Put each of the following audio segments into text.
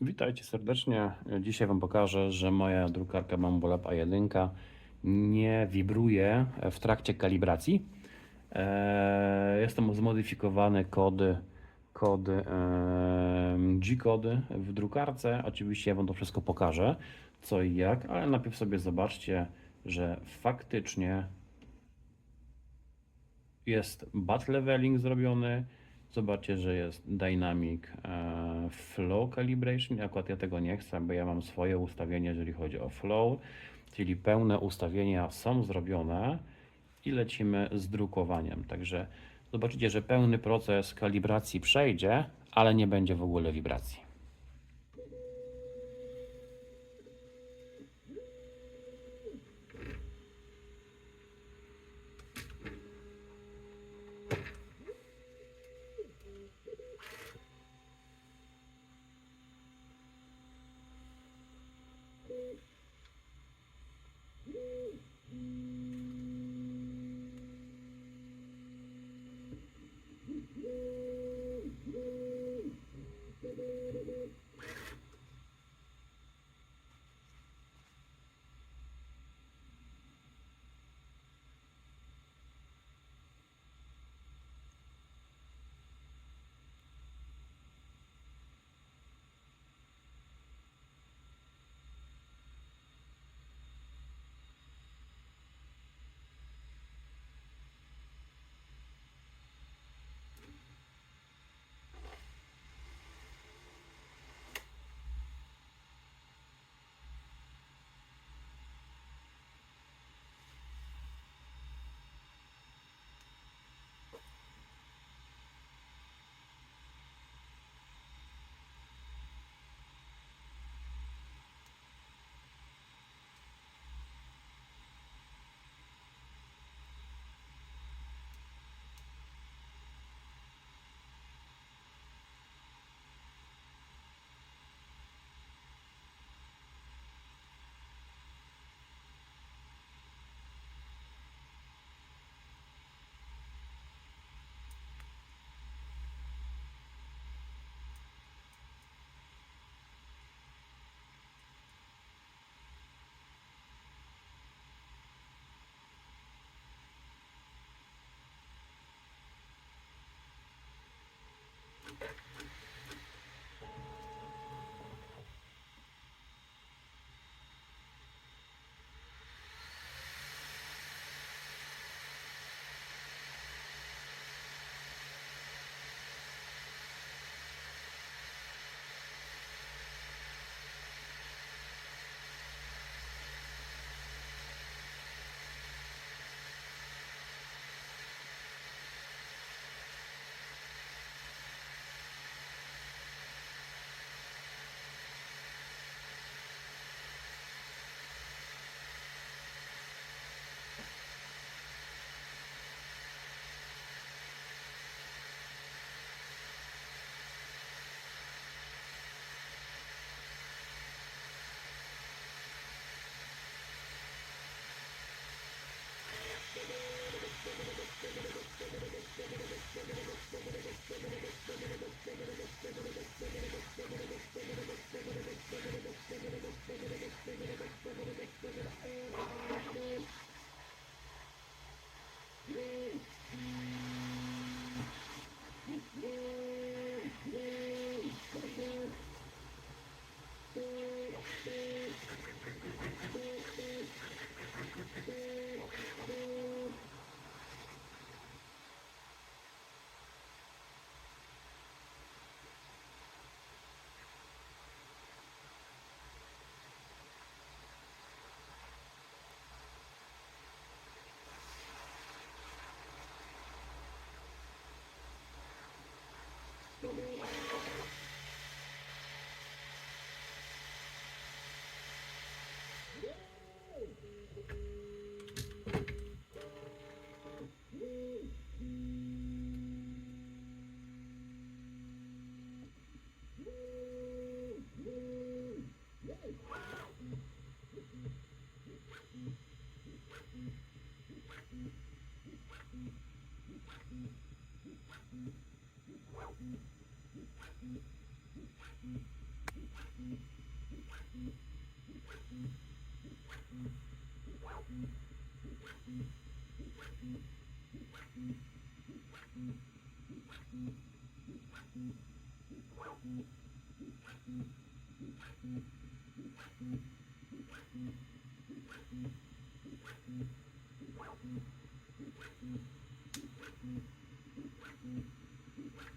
Witajcie serdecznie. Dzisiaj Wam pokażę, że moja drukarka Bambolab A1 nie wibruje w trakcie kalibracji. Eee, Jest tam zmodyfikowane kody, kody G-kody w drukarce. Oczywiście ja Wam to wszystko pokażę, co i jak, ale najpierw sobie zobaczcie, że faktycznie jest bat leveling zrobiony. Zobaczcie, że jest dynamic e, flow calibration. Akurat ja tego nie chcę, bo ja mam swoje ustawienie, jeżeli chodzi o flow, czyli pełne ustawienia są zrobione i lecimy z drukowaniem. Także zobaczycie, że pełny proces kalibracji przejdzie, ale nie będzie w ogóle wibracji.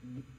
Mm-hmm.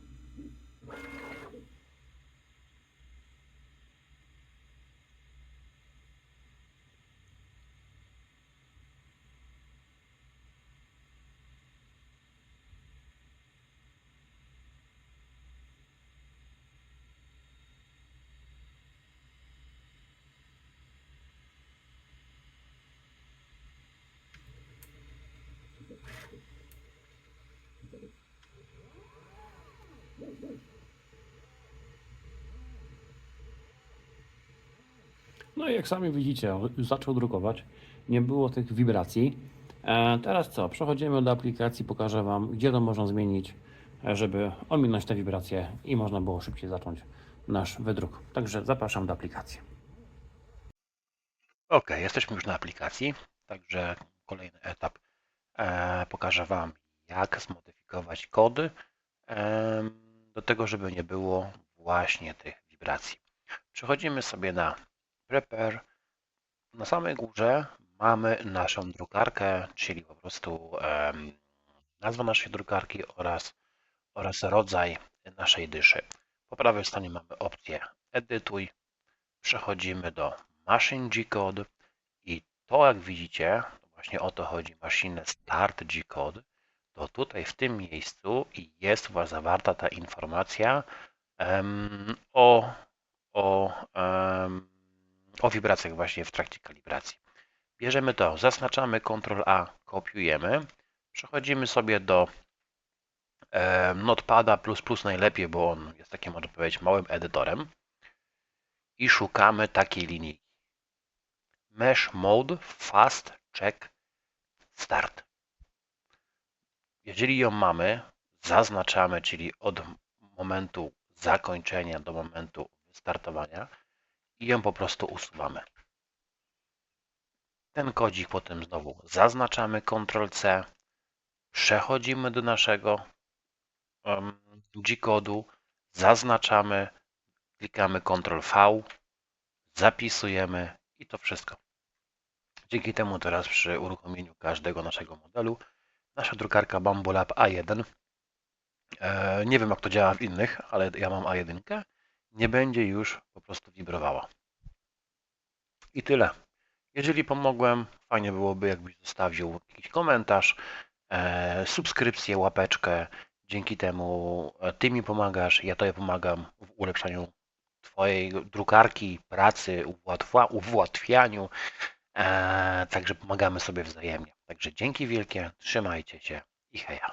No i jak sami widzicie, zaczął drukować. Nie było tych wibracji. E, teraz co? Przechodzimy do aplikacji, pokażę Wam, gdzie to można zmienić, e, żeby ominąć te wibracje i można było szybciej zacząć nasz wydruk. Także zapraszam do aplikacji. Ok, jesteśmy już na aplikacji, także kolejny etap. E, pokażę Wam, jak zmodyfikować kody do tego, żeby nie było właśnie tych wibracji. Przechodzimy sobie na Prepare. Na samej górze mamy naszą drukarkę, czyli po prostu nazwa naszej drukarki oraz, oraz rodzaj naszej dyszy. Po prawej stronie mamy opcję Edytuj. Przechodzimy do Machine G-Code i to jak widzicie, właśnie o to chodzi, maszynę Start G-Code, to tutaj w tym miejscu jest u Was zawarta ta informacja em, o, o, em, o wibracjach właśnie w trakcie kalibracji. Bierzemy to, zaznaczamy Ctrl A, kopiujemy, przechodzimy sobie do em, Notepada++ najlepiej, bo on jest takim, można powiedzieć, małym edytorem i szukamy takiej linii. Mesh Mode Fast Check Start. Jeżeli ją mamy, zaznaczamy, czyli od momentu zakończenia do momentu wystartowania i ją po prostu usuwamy. Ten kodzik potem znowu zaznaczamy Ctrl-C, przechodzimy do naszego um, G-kodu, zaznaczamy, klikamy Ctrl-V, zapisujemy i to wszystko. Dzięki temu teraz przy uruchomieniu każdego naszego modelu nasza drukarka Bambolab A1 e, nie wiem jak to działa w innych, ale ja mam A1 nie będzie już po prostu wibrowała. I tyle. Jeżeli pomogłem, fajnie byłoby jakbyś zostawił jakiś komentarz, e, subskrypcję, łapeczkę. Dzięki temu e, Ty mi pomagasz, ja Tobie pomagam w ulepszaniu Twojej drukarki, pracy, ułatwa, ułatwianiu. E, także pomagamy sobie wzajemnie. Także dzięki wielkie, trzymajcie się i heja.